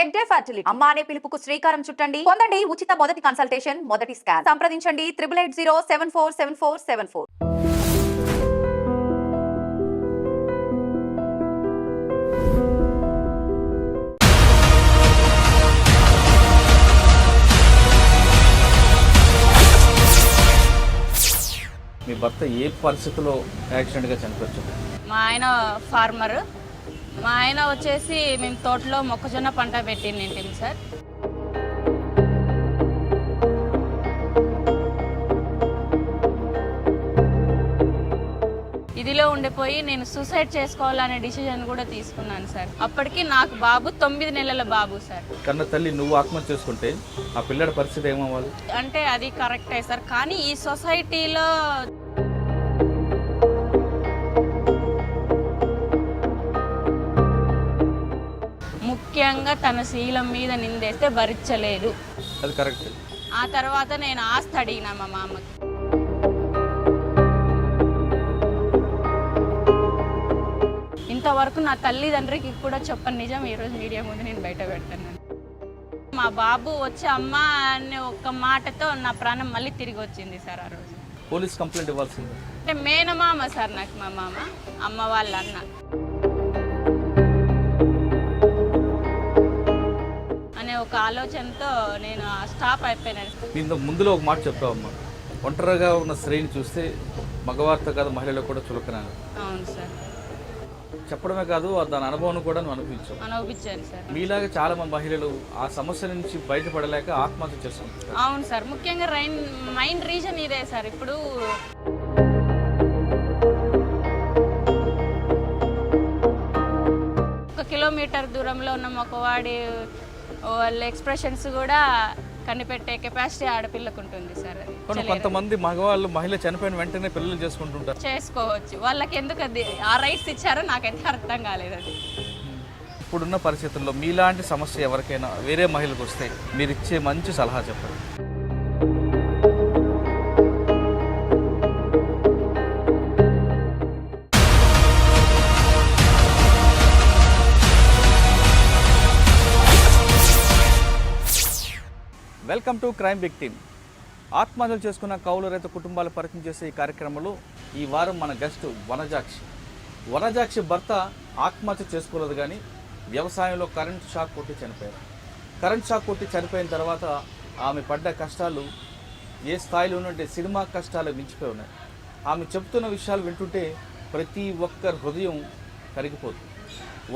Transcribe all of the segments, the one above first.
Tech day fertility అమ్మ అనే పిలుపుకు శ్రీకారం చుట్టండి. పొందండి ఉచిత మొదటి కన్సల్టేషన్ మొదటి స్కాన్ సంప్రదించండి triple eight zero seven four seven four seven four మీ భర్త ఏ పరిస్థితిలో యాక్సిడెంట్గా చనిపోవచ్చు మా ఆయన ఫార్మర్. మా ఆయన వచ్చేసి మేము తోటలో మొక్కజొన్న పంట పెట్టిండింటిమి సార్. ఇదిలో ఉండిపోయి నేను సూసైడ్ చేసుకోవాలనే డిసిజన్ కూడా తీసుకున్నాను సార్. అప్పటికి నాకు బాబు తొమ్మిది నెలల బాబు సార్. కన్న తల్లి నువ్వు ఆత్మహత్య చేసుకుంటే ఆ పిల్లడి పరిస్థితి ఏమవ్వాలి? అంటే అది కరెక్టే సార్. కానీ ఈ సొసైటీలో ముఖ్యంగా తన శీలం మీద నిందేస్తే భరించలేదు. అది కరెక్ట్. ఆ తర్వాత నేను ఆస్తి అడిగినా మా మామకి. ఇంతవరకు నా తల్లిదండ్రికి కూడా చెప్పని నిజం ఈరోజు మీడియా ముందు నేను బయట పెడతాను. మా బాబు వచ్చి అమ్మ అనే ఒక్క మాటతో నా ప్రాణం మళ్ళీ తిరిగి వచ్చింది సార్ ఆ రోజు. పోలీస్ కంప్లైంట్ ఇవ్వాల్సింది. అంటే మేనమామ సార్ నాకు మా మామ అమ్మ వాళ్ళ అన్న. ఆలోచనతో నేను స్టాప్ అయిపోయినాను. మీ ఇంతకు ముందులో ఒక మాట చెప్పావమ్మా. ఒంటరిగా ఉన్న స్త్రీని చూస్తే మగవారితో కాదు మహిళలు కూడా చులకనాను అవును సార్. చెప్పడమే కాదు దాని అనుభవం కూడా నువ్వు అనిపించావు అనుభవించాను సార్. మీలాగా చాలా మంది మహిళలు ఆ సమస్య నుంచి బయటపడలేక ఆత్మహత్య చేస్తున్నారు. అవును సార్. ముఖ్యంగా రైన్ మైండ్ రీజన్ ఇదే సార్. ఇప్పుడు ఒక కిలోమీటర్ దూరంలో ఉన్న మగవాడి వాళ్ళ ఎక్స్ప్రెషన్స్ కూడా కనిపెట్టే కెపాసిటీ ఆడపిల్లకు ఉంటుంది సార్ అది. కొంతమంది మగవాళ్ళు మహిళ చనిపోయిన వెంటనే పిల్లలు చేసుకుంటుంటారు. చేసుకోవచ్చు. వాళ్ళకి ఎందుకు అది ఆ రైట్స్ ఇచ్చారో నాకైతే అర్థం కాలేదు అది. ఇప్పుడున్న పరిస్థితుల్లో మీలాంటి సమస్య ఎవరికైనా వేరే మహిళకు వస్తే మీరు ఇచ్చే మంచి సలహా చెప్పండి. వెల్కమ్ టు క్రైమ్ విక్టిమ్ ఆత్మహత్యలు చేసుకున్న కౌలు రైతు కుటుంబాలు పరిచయం చేసే ఈ కార్యక్రమంలో ఈ వారం మన గెస్ట్ వనజాక్షి. వనజాక్షి భర్త ఆత్మహత్య చేసుకోలేదు కానీ వ్యవసాయంలో కరెంట్ షాక్ కొట్టి చనిపోయారు. కరెంట్ షాక్ కొట్టి చనిపోయిన తర్వాత ఆమె పడ్డ కష్టాలు ఏ స్థాయిలో ఉన్నట్టే సినిమా కష్టాలు మించిపోయి ఉన్నాయి. ఆమె చెప్తున్న విషయాలు వింటుంటే ప్రతి ఒక్కరి హృదయం కరిగిపోతుంది.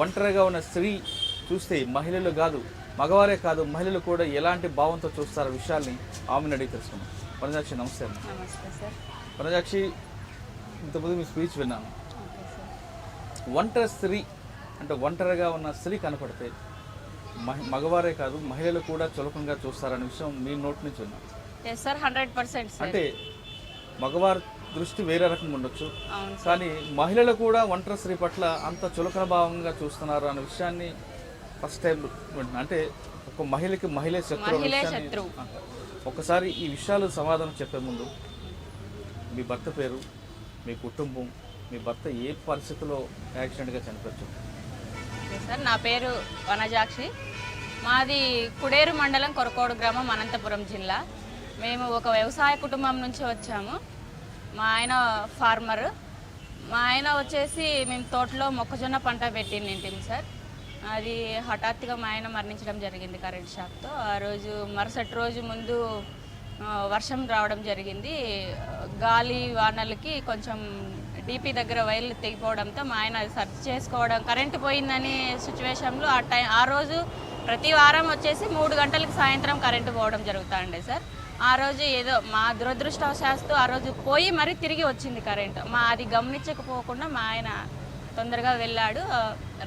ఒంటరిగా ఉన్న స్త్రీ చూస్తే మహిళలు కాదు మగవారే కాదు మహిళలు కూడా ఎలాంటి భావంతో చూస్తారో విషయాల్ని ఆమెను అడిగి తెలుసుకున్నాం వనజాక్షి నమస్తే సార్. వనజాక్షి ఇంతకుముందు మీ స్పీచ్ విన్నాను. ఒంటరి స్త్రీ అంటే ఒంటరిగా ఉన్న స్త్రీ కనపడితే మగవారే కాదు మహిళలు కూడా చులకంగా చూస్తారనే విషయం మీ నోటి నుంచి విన్నాను. Yes sir hundred percent sir అంటే మగవారి దృష్టి వేరే రకంగా ఉండొచ్చు. కానీ మహిళలు కూడా ఒంటరి స్త్రీ పట్ల అంత చులకన భావంగా చూస్తున్నారు అనే విషయాన్ని ఫస్ట్ టైం. అంటే ఒక మహిళకి మహిళే శత్రువు. ఒకసారి ఈ విషయాలు సమాధానం చెప్పే ముందు మీ భర్త పేరు మీ కుటుంబం మీ భర్త ఏ పరిస్థితిలో యాక్సిడెంట్గా చనిపోవచ్చు సార్ నా పేరు వనజాక్షి. మాది కుడేరు మండలం కొరకోడు గ్రామం అనంతపురం జిల్లా. మేము ఒక వ్యవసాయ కుటుంబం నుంచి వచ్చాము. మా ఆయన ఫార్మర్. మా ఆయన వచ్చేసి మేము తోటలో మొక్కజొన్న పంట పెట్టిండింటిమి సార్. అది హఠాత్తుగా మా ఆయన మరణించడం జరిగింది కరెంట్ షాక్తో. ఆ రోజు మరుసటి రోజు ముందు వర్షం రావడం జరిగింది. గాలి వానలకి కొంచెం డీపీ దగ్గర వైర్లు తెగిపోవడంతో మా ఆయన సర్చ్ చేసుకోవడం కరెంటు పోయిందనే సిచ్యువేషన్లో ఆ టైం ఆ రోజు ప్రతి వారం వచ్చేసి మూడు గంటలకు సాయంత్రం కరెంటు పోవడం జరుగుతుండే సార్. ఆ రోజు ఏదో మా దురదృష్టవశాస్తు ఆ రోజు పోయి మరీ తిరిగి వచ్చింది కరెంటు. మా అది గమనించకపోకుండా మా ఆయన తొందరగా వెళ్ళాడు.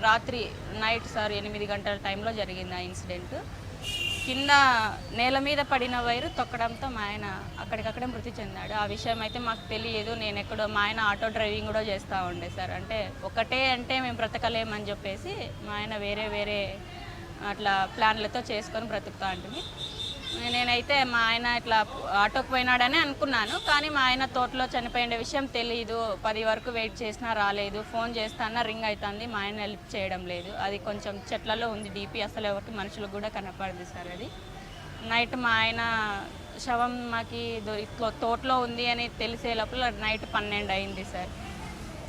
రాత్రి నైట్ సార్ ఎనిమిది గంటల టైంలో జరిగింది ఆ ఇన్సిడెంట్. కింద నేల మీద పడిన వైరు తొక్కడంతో మా ఆయన అక్కడికక్కడే మృతి చెందాడు. ఆ విషయం అయితే మాకు తెలియదు. నేను ఎక్కడో మా ఆయన ఆటో డ్రైవింగ్ కూడా చేస్తూ ఉండే సార్. అంటే ఒకటే అంటే మేము బ్రతకలేమని చెప్పేసి మా ఆయన వేరే వేరే అట్లా ప్లాన్లతో చేసుకొని బ్రతుకుతా ఉంటుంది. నేనైతే మా ఆయన ఇట్లా ఆటోకి పోయినాడని అనుకున్నాను కానీ మా ఆయన తోటలో చనిపోయిన విషయం తెలియదు పది వరకు వెయిట్ చేసినా రాలేదు. ఫోన్ చేస్తానా రింగ్ అవుతుంది మా ఆయన హెల్ప్ చేయడం లేదు. అది కొంచెం చెట్లలో ఉంది డీపీ అసలు ఎవరికి మనుషులకు కూడా కనపడదు సార్ అది. నైట్ మా ఆయన శవం మాకి ఇట్లా తోటలో ఉంది అని తెలిసే లోపల నైట్ పన్నెండు అయింది సార్.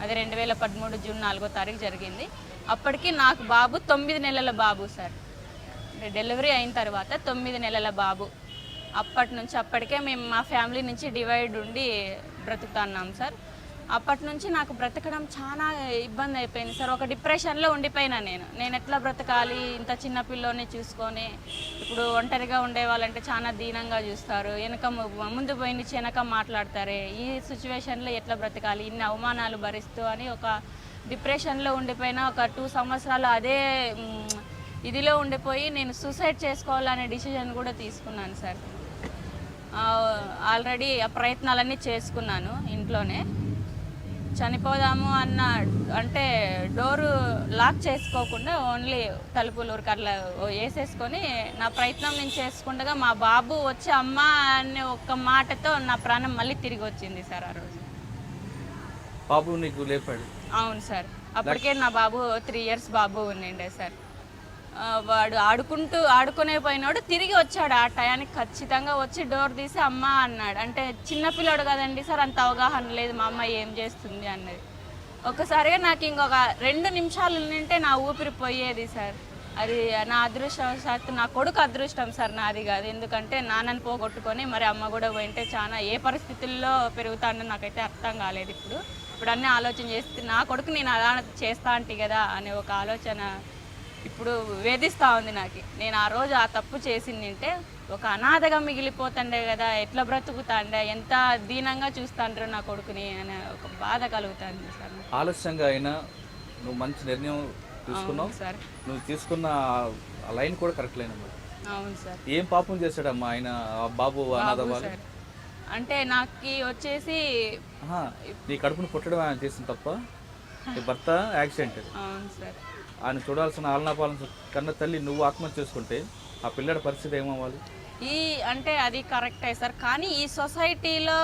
అది రెండు వేల పదమూడు జూన్ నాలుగో తారీఖు జరిగింది. అప్పటికి నాకు బాబు తొమ్మిది నెలల బాబు సార్. డెలివరీ అయిన తర్వాత తొమ్మిది నెలల బాబు. అప్పటి నుంచి అప్పటికే మేము మా ఫ్యామిలీ నుంచి డివైడ్ ఉండి బ్రతుకుతున్నాం సార్. అప్పటి నుంచి నాకు బ్రతకడం చాలా ఇబ్బంది అయిపోయింది సార్. ఒక డిప్రెషన్లో ఉండిపోయినా నేను. నేను ఎట్లా బ్రతకాలి? ఇంత చిన్న పిల్లోని చూసుకొని ఇప్పుడు ఒంటరిగా ఉండే వాళ్ళంటే చాలా దీనంగా చూస్తారు. వెనక ముందు పోయి వెనక మాట్లాడతారే. ఈ సిచ్యువేషన్లో ఎట్లా బ్రతకాలి? ఇన్ని అవమానాలు భరిస్తూ అని ఒక డిప్రెషన్లో ఉండిపోయిన ఒక టూ సంవత్సరాలు అదే ఇదిలో ఉండిపోయి నేను సూసైడ్ చేసుకోవాలనే డిసిజన్ కూడా తీసుకున్నాను సార్. ఆల్రెడీ ఆ ప్రయత్నాలన్నీ చేసుకున్నాను ఇంట్లోనే. చనిపోదాము అన్న అంటే డోరు లాక్ చేసుకోకుండా ఓన్లీ తలుపులు అట్లా వేసేసుకొని నా ప్రయత్నం నేను చేసుకుండగా మా బాబు వచ్చి అమ్మ అనే ఒక్క మాటతో నా ప్రాణం మళ్ళీ తిరిగి వచ్చింది సార్ ఆ రోజు. బాబు నీకు లేపాడు? అవును సార్. అప్పటికే నా బాబు త్రీ ఇయర్స్ బాబు ఉండిండే సార్. వాడు ఆడుకుంటూ ఆడుకునే పోయినాడు తిరిగి వచ్చాడు ఆ టయానికి ఖచ్చితంగా వచ్చి డోర్ తీసి అమ్మ అన్నాడు. అంటే చిన్నపిల్లాడు కదండి సార్ అంత అవగాహన లేదు మా అమ్మ ఏం చేస్తుంది అన్నది. ఒక్కసారిగా నాకు ఇంకొక రెండు నిమిషాలు నింటే నా ఊపిరి పోయేది సార్. అది నా అదృష్టవశాత్తు నా కొడుకు అదృష్టం సార్ నాది కాదు. ఎందుకంటే నాన్నని పోగొట్టుకొని మరి అమ్మ కూడా పోయింటే చాలా ఏ పరిస్థితుల్లో పెరుగుతానో నాకైతే అర్థం కాలేదు ఇప్పుడు. ఇప్పుడు అన్నీ ఆలోచన చేస్తే నా కొడుకు నేను అలా చేస్తా అంటే కదా అనే ఒక ఆలోచన ఇప్పుడు వేధిస్తూ ఉంది నాకు. నేను ఆ రోజు ఆ తప్పు చేసిందంటే ఒక అనాథగా మిగిలిపోతుండే కదా ఎట్లా బ్రతుకుతాండే ఎంత దీనంగా చూస్తాండ్రు నా కొడుకుని అనే ఒక బాధ కలుగుతుంది సార్. ఆలస్యంగా అయినా నువ్వు మంచి నిర్ణయం తీసుకున్నావు. సార్. నువ్వు తీసుకున్న లైన్ కూడా కరెక్ట్ లైన్ అవును సార్. ఏం పాపం చేశాడమ్మా ఆయన బాబు అనాథ వాళ్ళు? అంటే నాకు వచ్చేసి నీ కడుపును పుట్టడం ఆయన చేసిన తప్ప భర్త యాక్సిడెంట్. అవును సార్. ఆయన చూడాల్సిన ఆలనాపాలన కన్న తల్లి నువ్వు ఆత్మహత్య చేసుకుంటే ఆ పిల్లడి పరిస్థితి ఏమవ్వాలి? ఈ అంటే అది కరెక్టే సార్. కానీ ఈ సొసైటీలో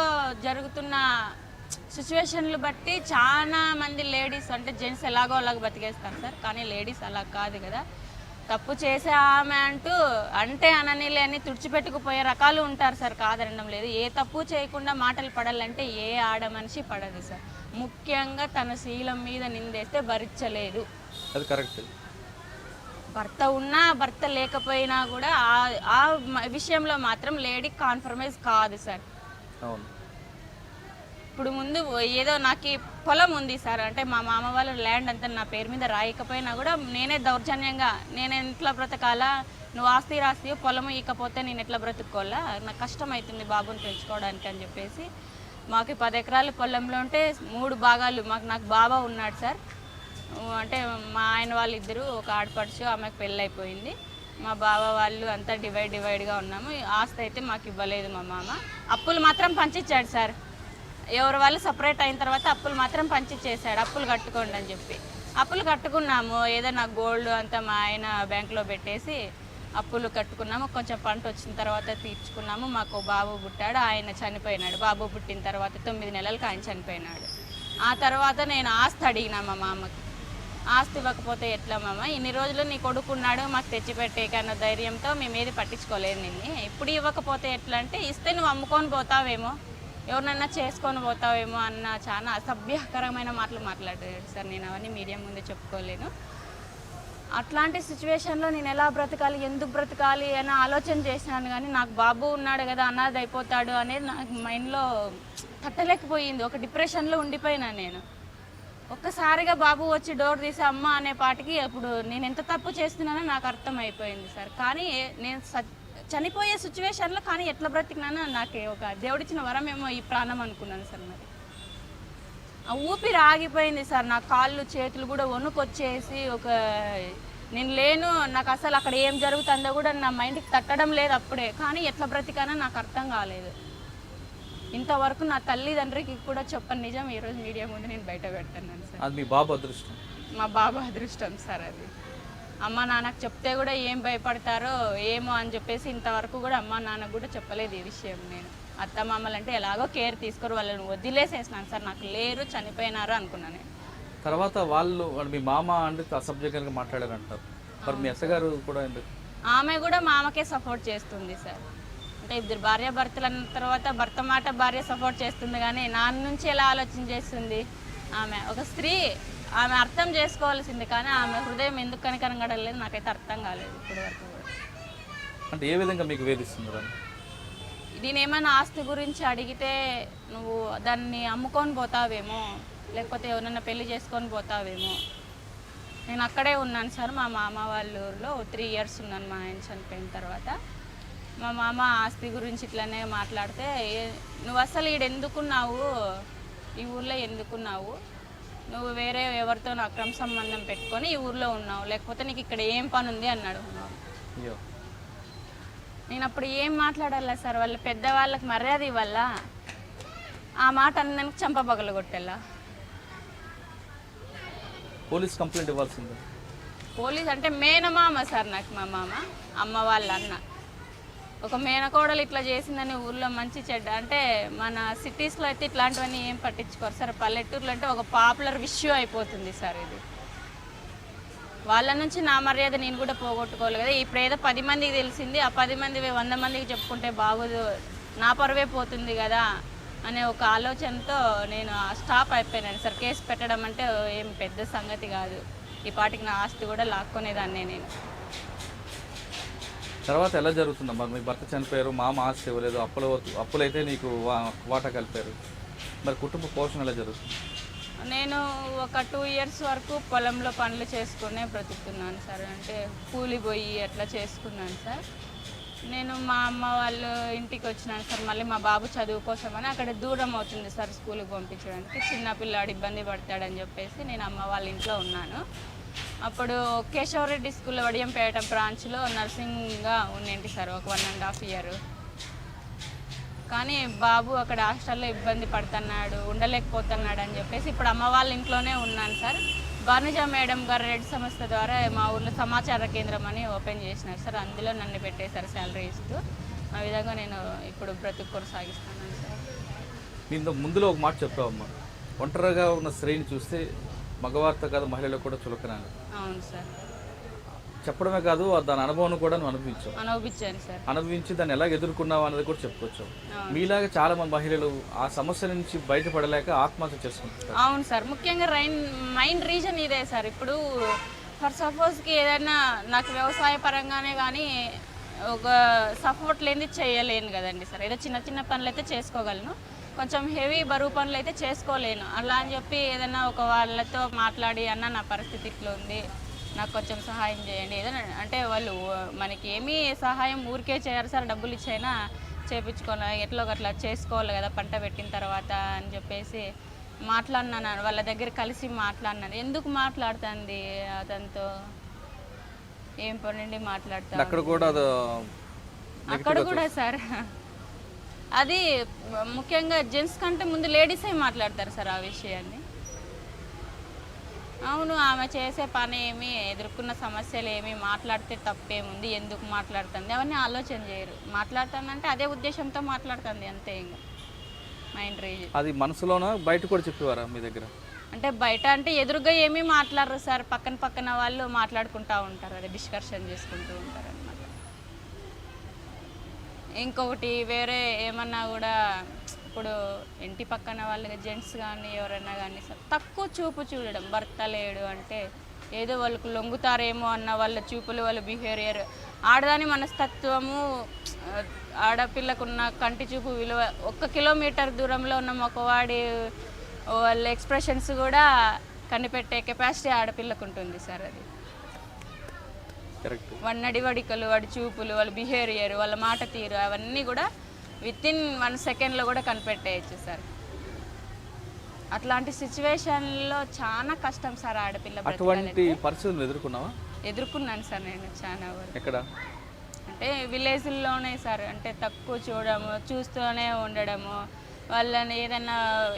జరుగుతున్న సిచ్యువేషన్లు బట్టి చాలా మంది లేడీస్ అంటే జెంట్స్ ఎలాగో అలాగ బతికేస్తారు సార్. కానీ లేడీస్ అలా కాదు కదా. తప్పు చేసే ఆమె అంటూ అంటే అనని లేని తుడిచిపెట్టుకుపోయే రకాలు ఉంటారు సార్. కాదనడం లేదు. ఏ తప్పు చేయకుండా మాటలు పడాలంటే ఏ ఆడ మనిషి పడదు సార్. ముఖ్యంగా తన శీలం మీద నిందేస్తే భరించలేదు. అది కరెక్ట్. భర్త ఉన్నా భర్త లేకపోయినా కూడా ఆ- విషయంలో మాత్రం లేడీ కాన్ఫర్మైజ్ కాదు సార్. అవును. ఇప్పుడు ముందు ఏదో నాకు పొలం ఉంది సార్. అంటే మా మామ వాళ్ళ ల్యాండ్ అంతా నా పేరు మీద రాయకపోయినా కూడా నేనే దౌర్జన్యంగా నేను ఎట్లా బ్రతకాలా నువ్వు ఆస్తి రాస్తి పొలము ఇకపోతే నేను ఎట్లా బ్రతుక్కోవాలా? నాకు కష్టం అవుతుంది బాబుని పెంచుకోవడానికి అని చెప్పేసి మాకు పది ఎకరాల పొలంలో ఉంటే మూడు భాగాలు మాకు నాకు బాబా ఉన్నాడు సార్. అంటే మా ఆయన వాళ్ళు ఇద్దరు ఒక ఆడపడుచు ఆమెకు పెళ్ళి అయిపోయింది మా బావ వాళ్ళు అంతా డివైడ్ డివైడ్గా ఉన్నాము. ఆస్తి అయితే మాకు ఇవ్వలేదు మా మామ. అప్పులు మాత్రం పంచిచ్చాడు సార్. ఎవరి వాళ్ళు సపరేట్ అయిన తర్వాత అప్పులు మాత్రం పంచిచ్చేసాడు అప్పులు కట్టుకోండి అని చెప్పి. అప్పులు కట్టుకున్నాము. ఏదైనా గోల్డ్ అంతా మా ఆయన బ్యాంకులో పెట్టేసి అప్పులు కట్టుకున్నాము. కొంచెం పంట వచ్చిన తర్వాత తీర్చుకున్నాము. మాకు బాబు పుట్టాడు. ఆయన చనిపోయినాడు. బాబు పుట్టిన తర్వాత తొమ్మిది నెలలకు ఆయన చనిపోయినాడు. ఆ తర్వాత నేను ఆస్తి అడిగినా మా మామకి. ఆస్తి ఇవ్వకపోతే ఎట్లా మామ? ఇన్ని రోజులు నీ కొడుకున్నాడు మాకు తెచ్చిపెట్టే అన్న ధైర్యంతో మేము ఏది పట్టించుకోలేదు నిన్ను. ఇప్పుడు ఇవ్వకపోతే ఎట్లా అంటే ఇస్తే నువ్వు అమ్ముకొని పోతావేమో ఎవరినన్నా చేసుకొని పోతావేమో అన్న చాలా అసభ్యకరమైన మాటలు మాట్లాడాడు సార్. నేను అవన్నీ మీడియా ముందే చెప్పుకోలేను. అట్లాంటి సిచ్యువేషన్లో నేను ఎలా బ్రతకాలి ఎందుకు బ్రతకాలి అని ఆలోచన చేసినాను కానీ నాకు బాబు ఉన్నాడు కదా అనాథ అయిపోతాడు అనేది నాకు మైండ్లో తట్టలేకపోయింది. ఒక డిప్రెషన్లో ఉండిపోయినా నేను. ఒక్కసారిగా బాబు వచ్చి డోర్ తీసి అమ్మ అనే పాటికి అప్పుడు నేను ఎంత తప్పు చేస్తున్నానో నాకు అర్థం అయిపోయింది సార్. కానీ నేను చనిపోయే సిచ్యువేషన్లో కానీ ఎట్లా బ్రతికినానో నాకు ఒక దేవుడిచ్చిన వరం ఏమో ఈ ప్రాణం అనుకున్నాను సార్ మరి. ఆ ఊపిరి ఆగిపోయింది సార్. నా కాళ్ళు చేతులు కూడా వణుకొచ్చేసి ఒక నేను లేను నాకు అసలు అక్కడ ఏం జరుగుతుందో కూడా నా మైండ్కి తట్టడం లేదు అప్పుడే. కానీ ఎట్లా బ్రతికానో నాకు అర్థం కాలేదు. ఇంతవరకు నా తల్లిదండ్రికి కూడా చెప్పని నిజం ఈరోజు మీడియా ముందు నేను బయట పెడుతున్నాను సార్. అది మీ బాబు అదృష్టం. మా బాబు అదృష్టం సార్ అది. అమ్మ నాన్నకు చెప్తే కూడా ఏం భయపడతారో ఏమో అని చెప్పేసి ఇంతవరకు కూడా అమ్మ నాన్నకు కూడా చెప్పలేదు ఈ విషయం నేను. అత్త మామలు అంటే ఎలాగో కేర్ తీసుకోరు వాళ్ళని వదిలేసేసినాను సార్. నాకు లేరు చనిపోయినారు అనుకున్నాను నేను. తర్వాత వాళ్ళు మీ మామ అంటే అసభ్యంగా మాట్లాడారు అంటారు మరి మీ అత్తగారు కూడా ఆమె కూడా మామకే సపోర్ట్ చేస్తుంది సార్. అంటే ఇద్దరు భార్య భర్తలు అన్న తర్వాత భర్త మాట భార్య సపోర్ట్ చేస్తుంది కానీ నాన్న నుంచి ఎలా ఆలోచన చేస్తుంది? ఆమె ఒక స్త్రీ ఆమె అర్థం చేసుకోవాల్సింది కానీ ఆమె హృదయం ఎందుకు కనికరంగడలేదు నాకైతే అర్థం కాలేదు ఇప్పటి వరకు కూడా. అంటే ఏ విధంగా మీకు అని దీని ఏమైనా ఆస్తి గురించి అడిగితే నువ్వు దాన్ని అమ్ముకొని పోతావేమో లేకపోతే ఎవరన్నా పెళ్ళి చేసుకొని పోతావేమో. నేను అక్కడే ఉన్నాను సార్ మా మామ వాళ్ళ ఊర్లో త్రీ ఇయర్స్ ఉన్నాను మా ఆయన చనిపోయిన తర్వాత. మా మామ ఆస్తి గురించి ఇట్లనే మాట్లాడితే "ఏ- నువ్వు అసలు ఈడ ఎందుకున్నావు? ఈ ఊర్లో ఎందుకున్నావు? నువ్వు వేరే ఎవరితో అక్రమ సంబంధం పెట్టుకొని ఈ ఊర్లో ఉన్నావు. లేకపోతే నీకు ఇక్కడ ఏం పని ఉంది? అన్నాడు నేను అప్పుడు ఏం మాట్లాడాలా సార్? వాళ్ళ పెద్దవాళ్ళకి మర్యాద ఇవ్వాలా? ఆ మాట అందరికి చంప పగలగొట్టేలా పోలీస్ కంప్లైంట్ ఇవ్వాల్సిందే. పోలీస్ అంటే మేనమామ సార్ నాకు మా మామ. అమ్మ వాళ్ళ అన్న. ఒక మేనకోడలు ఇట్లా చేసిందని ఊర్లో మంచి చెడ్డ. అంటే మన సిటీస్లో అయితే ఇట్లాంటివన్నీ ఏం పట్టించుకోరు. సార్ పల్లెటూర్లో అంటే ఒక పాపులర్ విష్యూ అయిపోతుంది సార్ ఇది. వాళ్ళ నుంచి నా మర్యాద నేను కూడా పోగొట్టుకోవాలి కదా. ఇప్పుడు ఏదో పది మందికి తెలిసింది ఆ పది మంది వంద మందికి చెప్పుకుంటే బాగోదు నా పరువే పోతుంది కదా అనే ఒక ఆలోచనతో నేను స్టాప్ అయిపోయినాను సార్. కేసు పెట్టడం అంటే ఏం పెద్ద సంగతి కాదు. ఈ పాటికి నా ఆస్తి కూడా లాక్కునేదాన్ని నేను. తర్వాత ఎలా జరుగుతుందా మరి మీ భర్త చనిపోయారు మామ ఆస్తి ఇవ్వలేదు అప్పుల అప్పులైతే నీకు వా- వాటా కలిపారు. మరి కుటుంబ పోషణ ఎలా జరుగుతుంది? నేను ఒక టూ ఇయర్స్ వరకు పొలంలో పనులు చేసుకునే బ్రతుకుతున్నాను సార్. అంటే కూలి పోయి అట్లా చేసుకున్నాను సార్. నేను మా అమ్మ వాళ్ళు ఇంటికి వచ్చినాను సార్. మళ్ళీ మా బాబు చదువు కోసమని అక్కడ దూరం అవుతుంది సార్ స్కూల్కి పంపించడానికి. చిన్నపిల్లాడు ఇబ్బంది పడతాడని చెప్పేసి నేను అమ్మ వాళ్ళ ఇంట్లో ఉన్నాను. అప్పుడు కేశవరెడ్డి స్కూల్లో వడియంపేట బ్రాంచ్లో నర్సింగ్గా ఉండేంటి సార్ ఒక వన్ అండ్ హాఫ్ ఇయర్. కానీ బాబు అక్కడ హాస్టల్లో ఇబ్బంది పడుతున్నాడు ఉండలేకపోతున్నాడు అని చెప్పేసి ఇప్పుడు అమ్మ వాళ్ళ ఇంట్లోనే ఉన్నాను సార్. భానుజ మేడం గారు రెడ్ సంస్థ ద్వారా మా ఊర్లో సమాచార కేంద్రం అని ఓపెన్ చేసినారు సార్. అందులో నన్ను పెట్టేశారు శాలరీ ఇస్తూ. ఆ విధంగా నేను ఇప్పుడు బ్రతుకు కొనసాగిస్తున్నాను సార్. ముందులో ఒక మాట చెప్పావమ్మా. ఒంటరిగా ఉన్న స్త్రీని చూస్తే మగవారితో కాదు మహిళలకు కూడా చులకనాను అవును సార్. చెప్పడమే కాదు దాని అనుభవం కూడా నువ్వు అనుభవించావు. అనుభవించాను సార్. అనుభవించి దాన్ని ఎలా ఎదుర్కొన్నావు అనేది కూడా చెప్పుకోవచ్చు. మీలాగా చాలా మంది మహిళలు ఆ సమస్య నుంచి బయటపడలేక ఆత్మహత్య చేసుకుంటారు అవును సార్. ముఖ్యంగా రైన్ మైన్ రీజన్ ఇదే సార్. ఇప్పుడు ఫర్ సపోజ్కి ఏదైనా నాకు వ్యవసాయ పరంగానే కానీ ఒక సపోర్ట్ లేని చేయలేను కదండి సార్. ఏదో చిన్న చిన్న పనులు అయితే చేసుకోగలను. కొంచెం హెవీ బరువు పనులు అయితే చేసుకోలేను. అలా అని చెప్పి ఏదైనా ఒక వాళ్ళతో మాట్లాడి అన్న నా పరిస్థితి ఇట్లా ఉంది. నాకు కొంచెం సహాయం చేయండి. ఏదైనా అంటే వాళ్ళు మనకి ఏమీ సహాయం ఊరికే చేయరు సార్. డబ్బులు ఇచ్చైనా చేపించుకోవాలి ఎట్లో అట్లా చేసుకోవాలి కదా పంట పెట్టిన తర్వాత అని చెప్పేసి మాట్లాడినాను. వాళ్ళ దగ్గర కలిసి మాట్లాడినాను. ఎందుకు మాట్లాడుతుంది అతనితో? ఏం పనండి మాట్లాడతా అక్కడ కూడా సార్. అది ముఖ్యంగా జెంట్స్ కంటే ముందు లేడీసే మాట్లాడతారు సార్ ఆ విషయాన్ని. అవును ఆమె చేసే పని ఏమి ఎదుర్కొన్న సమస్యలు ఏమి మాట్లాడితే తప్పేముంది ఎందుకు మాట్లాడుతుంది అవన్నీ ఆలోచన చేయరు. మాట్లాడుతుందంటే అదే ఉద్దేశంతో మాట్లాడుతుంది అంతే ఇంకా. మైండ్ రీజన్ అది మనసులోన బయట కూడా చెప్పేవారా మీ దగ్గర? అంటే బయట అంటే ఎదురుగా ఏమీ మాట్లాడరు సార్. పక్కన పక్కన వాళ్ళు మాట్లాడుకుంటూ ఉంటారు అదే డిస్కషన్ చేసుకుంటూ ఉంటారు. ఇంకొకటి వేరే ఏమన్నా కూడా ఇప్పుడు ఇంటి పక్కన వాళ్ళకి జెంట్స్ కానీ ఎవరైనా కానీ తక్కువ చూపు చూడడం. భర్త లేడు అంటే ఏదో వాళ్ళకు లొంగుతారేమో అన్న వాళ్ళ చూపులు వాళ్ళ బిహేవియర్ ఆడదాని మనస్తత్వము ఆడపిల్లకున్న కంటి చూపు విలువ ఒక్క కిలోమీటర్ దూరంలో ఉన్న మగవాడి వాళ్ళ ఎక్స్ప్రెషన్స్ కూడా కనిపెట్టే కెపాసిటీ ఆడపిల్లకు ఉంటుంది సార్ అది. వాడి నడివడికలు వాడి చూపులు వాళ్ళ బిహేవియర్ వాళ్ళ మాట తీరు అవన్నీ కూడా విత్ ఇన్ వన్ సెకండ్లో కూడా కనిపెట్టేయచ్చు సార్. అట్లాంటి సిచ్యువేషన్లో చాలా కష్టం సార్ ఆడపిల్ల. అటువంటి పరిస్థితులు ఎదుర్కొన్నావా? ఎదుర్కొన్నాను సార్ నేను చాలా వరకు. ఎక్కడ? అంటే విలేజ్ల్లోనే సార్ అంటే తక్కువ చూడడము చూస్తూనే ఉండడము వాళ్ళని ఏదైనా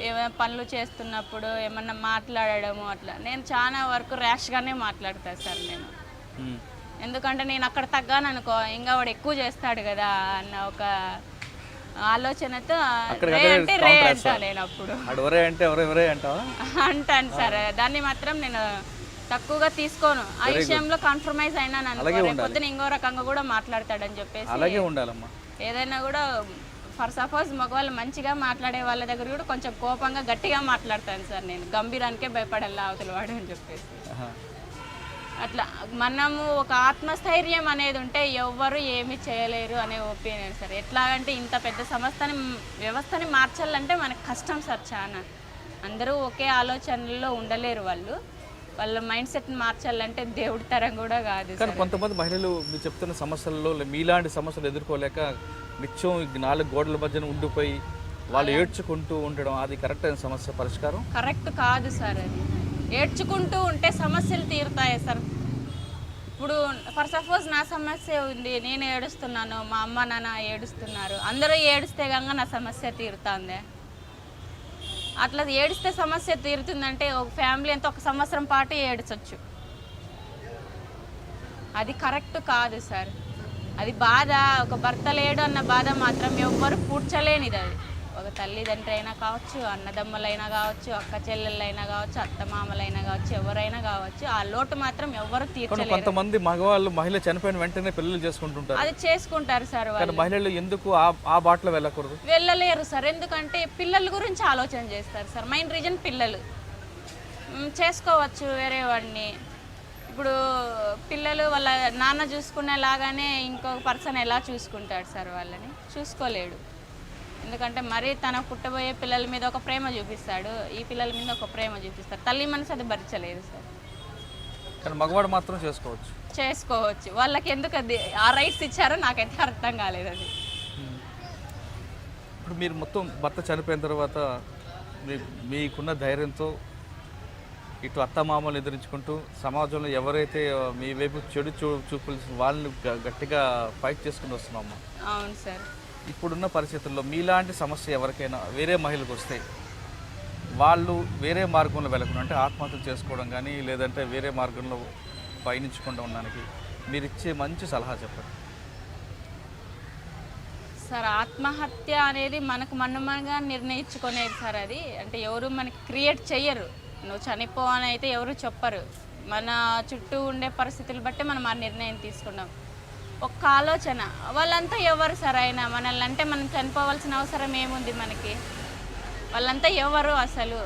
ఏమైనా పనులు చేస్తున్నప్పుడు ఏమన్నా మాట్లాడడము అట్లా. నేను చాలా వరకు ర్యాష్గానే మాట్లాడతాను సార్ నేను. ఎందుకంటే నేను అక్కడ తగ్గాను అనుకో ఇంకా వాడు ఎక్కువ చేస్తాడు కదా అన్న ఒక ఆలోచనతో రే అంటే రే అంటా. నేను అప్పుడు. అంటాను సార్. దాన్ని మాత్రం నేను తక్కువగా తీసుకోను. ఆ విషయంలో కాంప్రమైజ్ అయినాను అనుకో. పొద్దున ఇంకో రకంగా కూడా మాట్లాడతాడని చెప్పేసి అలాగే ఉండాలమ్మా. ఏదైనా కూడా ఫర్ సపోజ్ మగవాళ్ళు మంచిగా మాట్లాడే వాళ్ళ దగ్గర కూడా కొంచెం కోపంగా గట్టిగా మాట్లాడతాను సార్ నేను. గంభీరానికే భయపడాలి అవతల వాడు అని చెప్పేసి. అట్లా మనము ఒక ఆత్మస్థైర్యం అనేది ఉంటే ఎవ్వరు ఏమీ చేయలేరు అనే ఒపీనియన్ సార్. ఎట్లాగంటే ఇంత పెద్ద సంస్థని వ్యవస్థని మార్చాలంటే మనకు కష్టం సార్ చాలా అందరూ ఒకే ఆలోచనలో ఉండలేరు వాళ్ళు. వాళ్ళ మైండ్ సెట్ని మార్చాలంటే దేవుడి తరం కూడా కాదు కానీ సార్. కొంతమంది మహిళలు మీరు చెప్తున్న సమస్యల్లో మీలాంటి సమస్యలు ఎదుర్కోలేక నిత్యం నాలుగు గోడల మధ్యన ఉండిపోయి వాళ్ళు ఏడ్చుకుంటూ ఉండడం అది కరెక్ట్ అయిన సమస్య పరిష్కారం? కరెక్ట్ కాదు సార్ అది. ఏడ్చుకుంటూ ఉంటే సమస్యలు తీరుతాయి సార్? ఇప్పుడు ఫర్ సపోజ్ నా సమస్య ఉంది నేను ఏడుస్తున్నాను మా అమ్మ నాన్న ఏడుస్తున్నారు. అందరూ ఏడిస్తే కనుక నా సమస్య తీరుతుంది. అట్లా ఏడిస్తే సమస్య తీరుతుందంటే ఒక ఫ్యామిలీ అంతా ఒక సంవత్సరం పాటు ఏడ్చొచ్చు. అది కరెక్ట్ కాదు సార్. అది బాధ ఒక భర్త లేడు అన్న బాధ మాత్రం ఎవ్వరు పూడ్చలేనిది అది. ఒక తల్లిదండ్రి అయినా కావచ్చు అన్నదమ్ములైనా కావచ్చు అక్క చెల్లెళ్ళైనా కావచ్చు అత్తమామలైనా కావచ్చు ఎవరైనా కావచ్చు ఆ లోటు మాత్రం ఎవ్వరు కానీ తీర్చలేరు. కొంతమంది మగవాళ్ళు మహిళ చనిపోయిన వెంటనే పిల్లలు చేసుకుంటుంటారు. అది చేసుకుంటారు సార్ వాళ్ళు. మహిళలు ఎందుకు ఆ ఆ బాటలో వెళ్ళకూడదు? వెళ్ళలేరు సార్. ఎందుకంటే పిల్లల గురించి ఆలోచన చేస్తారు సార్. మెయిన్ రీజన్ పిల్లలు. చేసుకోవచ్చు వేరే వాడిని. ఇప్పుడు పిల్లలు వాళ్ళ నాన్న చూసుకునేలాగానే ఇంకో పర్సన్ ఎలా చూసుకుంటాడు సార్ వాళ్ళని? చూసుకోలేడు. ఎందుకంటే మరీ తన పుట్టబోయే పిల్లల మీద ఒక ప్రేమ చూపిస్తాడు ఈ పిల్లల మీద ఒక ప్రేమ చూపిస్తాడు. తల్లి మనసు అది భరించలేదు సార్. కానీ మగవాడు మాత్రం చేసుకోవచ్చు. చేసుకోవచ్చు. వాళ్ళకి ఎందుకు అది ఆ రైట్స్ ఇచ్చారో నాకైతే అర్థం కాలేదు అది. ఇప్పుడు మీరు మొత్తం భర్త చనిపోయిన తర్వాత మీకున్న ధైర్యంతో ఇటు అత్తమామలు ఎదిరించుకుంటూ సమాజంలో ఎవరైతే మీ వైపు చెడు చూ చూపులు వాళ్ళని గట్టిగా ఫైట్ చేసుకుని వస్తున్నామమ్మా అవును సార్. ఇప్పుడున్న పరిస్థితుల్లో మీలాంటి సమస్య ఎవరికైనా వేరే మహిళకు వస్తే వాళ్ళు వేరే మార్గంలో వెళ్ళకుండా అంటే ఆత్మహత్యలు చేసుకోవడం కానీ లేదంటే వేరే మార్గంలో పయనించకుండా ఉండడానికి మీరు ఇచ్చే మంచి సలహా చెప్పండి. సార్ ఆత్మహత్య అనేది మనకు మనమనగా నిర్ణయించుకునేది సార్ అది. అంటే ఎవరు మనకి క్రియేట్ చెయ్యరు. నువ్వు చనిపోవని అయితే ఎవరు చెప్పరు. మన చుట్టూ ఉండే పరిస్థితులు బట్టి మనం ఆ నిర్ణయం తీసుకున్నాం ఒక్క ఆలోచన. వాళ్ళంతా ఎవరు సార్ అయినా మనల్ని అంటే మనం చనిపోవాల్సిన అవసరం ఏముంది మనకి? వాళ్ళంతా ఎవరు అసలు?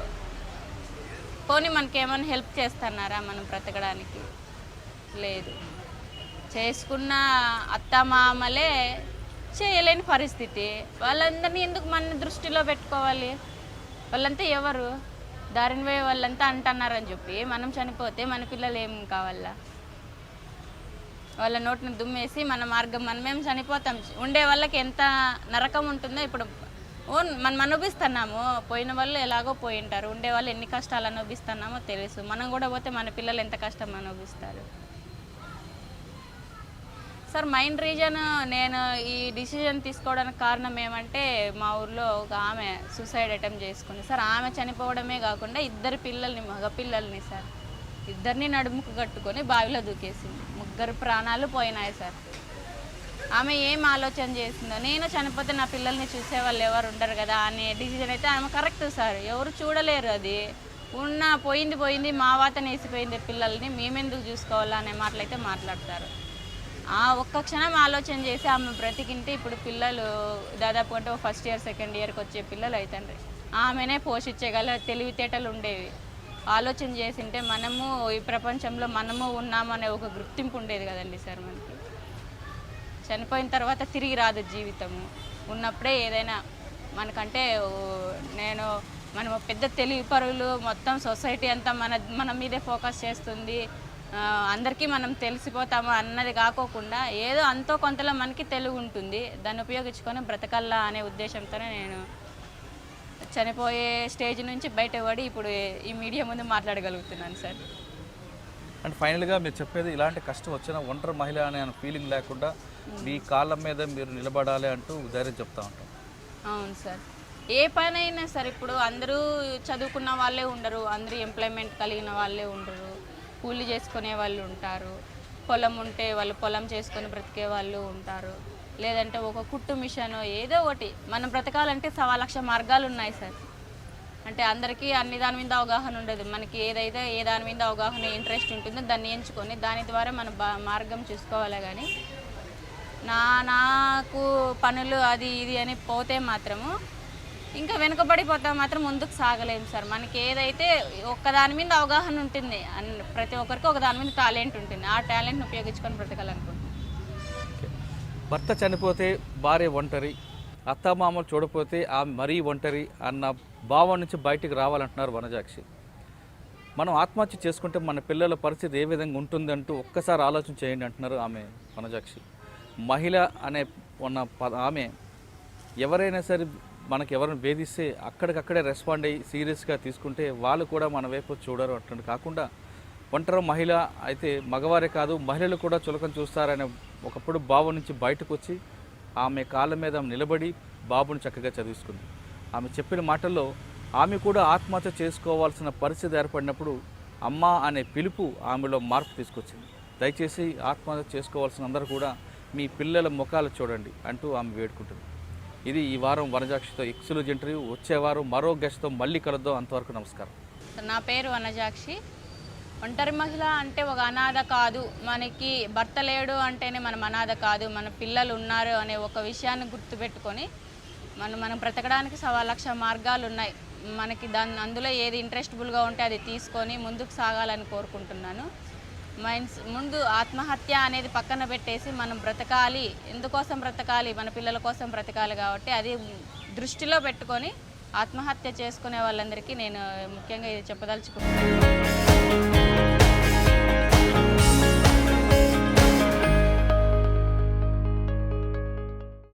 పోనీ మనకి ఏమైనా హెల్ప్ చేస్తున్నారా మనం బ్రతకడానికి? లేదు. చేసుకున్న అత్త మామలే చేయలేని పరిస్థితి. వాళ్ళందరినీ ఎందుకు మన దృష్టిలో పెట్టుకోవాలి? వాళ్ళంతా ఎవరు? దారిని పోయే వాళ్ళంతా అంటున్నారని చెప్పి మనం చనిపోతే మన పిల్లలు ఏం కావాలా? వాళ్ళ నోటిని దుమ్మేసి మన మార్గం మనమేం చనిపోతాం? ఉండే వాళ్ళకి ఎంత నరకం ఉంటుందో ఇప్పుడు ఓన్ మనం అనుభవిస్తున్నాము. పోయిన వాళ్ళు ఎలాగో పోయి ఉంటారు. ఉండే వాళ్ళు ఎన్ని కష్టాలు అనుభవిస్తున్నామో తెలుసు. మనం కూడా పోతే మన పిల్లలు ఎంత కష్టం అనుభవిస్తారు? సార్ మైండ్ రీజన్ నేను ఈ డిసిజన్ తీసుకోవడానికి కారణం ఏమంటే మా ఊర్లో ఒక ఆమె సూసైడ్ అటెంప్ట్ చేసుకుంది. సార్ ఆమె చనిపోవడమే కాకుండా ఇద్దరు పిల్లల్ని మగ పిల్లల్ని సార్ ఇద్దరిని నడుముకు కట్టుకొని బావిలో దూకేసింది. ముగ్గురు ప్రాణాలు పోయినాయి సార్. ఆమె ఏం ఆలోచన చేసిందో నేను చనిపోతే నా పిల్లల్ని చూసే వాళ్ళు ఎవరు ఉండరు కదా అనే డిసిజన్ అయితే ఆమె కరెక్ట్ సార్. ఎవరు చూడలేరు అది. ఉన్న పోయింది పోయింది మా వాతన వేసిపోయింది పిల్లల్ని మేమెందుకు చూసుకోవాలా అనే మాటలు అయితే మాట్లాడతారు. ఆ ఒక్క క్షణం ఆలోచన చేసి ఆమె బ్రతికింటే ఇప్పుడు పిల్లలు దాదాపు అంటే ఫస్ట్ ఇయర్ సెకండ్ ఇయర్కి వచ్చే పిల్లలు అవుతండ్రి ఆమెనే పోషించగల తెలివితేటలు ఉండేవి. ఆలోచన చేసింటే మనము ఈ ప్రపంచంలో మనము ఉన్నామనే ఒక గుర్తింపు ఉండేది కదండి సార్ మనకి. చనిపోయిన తర్వాత తిరిగి రాదు జీవితము. ఉన్నప్పుడే ఏదైనా మనకంటే నేను మనం పెద్ద తెలివి పరులు మొత్తం సొసైటీ అంతా మన మన మీదే ఫోకస్ చేస్తుంది. అందరికీ మనం తెలిసిపోతాము అన్నది కాకోకుండా ఏదో అంతో కొంతలో మనకి తెలుగు ఉంటుంది. దాన్ని ఉపయోగించుకొని బ్రతకల్లా అనే ఉద్దేశంతోనే నేను చనిపోయే స్టేజ్ నుంచి బయటపడి ఇప్పుడు ఈ మీడియా ముందు మాట్లాడగలుగుతున్నాను సార్. అండ్ ఫైనల్గా మీరు చెప్పేది ఇలాంటి కష్టం వచ్చిన ఒంటరి మహిళ అనే ఫీలింగ్ లేకుండా మీ కాళ్ళ మీద మీరు నిలబడాలి అంటూ ధైర్యం చెప్తా ఉంటాం. అవును సార్. ఏ పనైనా సరే ఇప్పుడు అందరూ చదువుకున్న వాళ్ళే ఉండరు అందరూ ఎంప్లాయ్మెంట్ కలిగిన వాళ్ళే ఉండరు కూలి చేసుకునే వాళ్ళు ఉంటారు పొలం ఉంటే వాళ్ళు పొలం చేసుకొని బ్రతికే వాళ్ళు ఉంటారు. లేదంటే ఒక కుట్టు మిషన్ ఏదో ఒకటి. మనం బ్రతకాలంటే సవా లక్ష మార్గాలు ఉన్నాయి సార్. అంటే అందరికీ అన్ని దాని మీద అవగాహన ఉండదు. మనకి ఏదైతే ఏ దాని మీద అవగాహన ఇంట్రెస్ట్ ఉంటుందో దాన్ని ఎంచుకొని దాని ద్వారా మన బా మార్గం చూసుకోవాలి కానీ నా నాకు పనులు అది ఇది అని పోతే మాత్రము ఇంకా వెనుకబడిపోతా మాత్రం ముందుకు సాగలేము సార్. మనకి ఏదైతే ఒక్క దాని మీద అవగాహన ఉంటుంది అన్ ప్రతి ఒక్కరికి ఒక దాని మీద టాలెంట్ ఉంటుంది. ఆ టాలెంట్ని ఉపయోగించుకొని బ్రతకాలనుకుంటున్నాను భర్త చనిపోతే భార్య ఒంటరి అత్తమామలు చూడపోతే ఆమె మరీ ఒంటరి అన్న భావం నుంచి బయటికి రావాలంటున్నారు వనజాక్షి. మనం ఆత్మహత్య చేసుకుంటే మన పిల్లల పరిస్థితి ఏ విధంగా ఉంటుందంటూ ఒక్కసారి ఆలోచన చేయండి అంటున్నారు ఆమె వనజాక్షి. మహిళ అనే ఉన్న పద ఆమె ఎవరైనా సరే మనకి ఎవరిని వేధిస్తే అక్కడికక్కడే రెస్పాండ్ అయ్యి సీరియస్గా తీసుకుంటే వాళ్ళు కూడా మన వైపు చూడరు అంటున్నారు. కాకుండా ఒంటరి మహిళ అయితే మగవారే కాదు మహిళలు కూడా చులకం చూస్తారనే ఒకప్పుడు బాబు నుంచి బయటకు వచ్చి ఆమె కాళ్ళ మీద నిలబడి బాబుని చక్కగా చదివించుకుంది ఆమె చెప్పిన మాటల్లో ఆమె కూడా ఆత్మహత్య చేసుకోవాల్సిన పరిస్థితి ఏర్పడినప్పుడు అమ్మ అనే పిలుపు ఆమెలో మార్పు తీసుకొచ్చింది. దయచేసి ఆత్మహత్య చేసుకోవాల్సిన అందరూ కూడా మీ పిల్లల ముఖాలు చూడండి అంటూ ఆమె వేడుకుంటుంది. ఇది ఈ వారం వనజాక్షితో ఎక్సలూజ్ ఇంటర్వ్యూ. వచ్చే వారం మరో గెస్ట్తో మళ్ళీ కలుద్దాం. అంతవరకు నమస్కారం. నా పేరు వనజాక్షి. ఒంటరి మహిళ అంటే ఒక అనాథ కాదు. మనకి భర్త లేడు అంటేనే మనం అనాథ కాదు. మన పిల్లలు ఉన్నారు అనే ఒక విషయాన్ని గుర్తుపెట్టుకొని మనం మనం బ్రతకడానికి సవా లక్ష మార్గాలు ఉన్నాయి. మనకి దాని అందులో ఏది ఇంట్రెస్టబుల్గా ఉంటే అది తీసుకొని ముందుకు సాగాలని కోరుకుంటున్నాను. మైన్స్ ముందు ఆత్మహత్య అనేది పక్కన పెట్టేసి మనం బ్రతకాలి. ఎందుకోసం బ్రతకాలి? మన పిల్లల కోసం బ్రతకాలి కాబట్టి అది దృష్టిలో పెట్టుకొని ఆత్మహత్య చేసుకునే వాళ్ళందరికీ నేను ముఖ్యంగా ఇది చెప్పదలుచుకుంటున్నాను.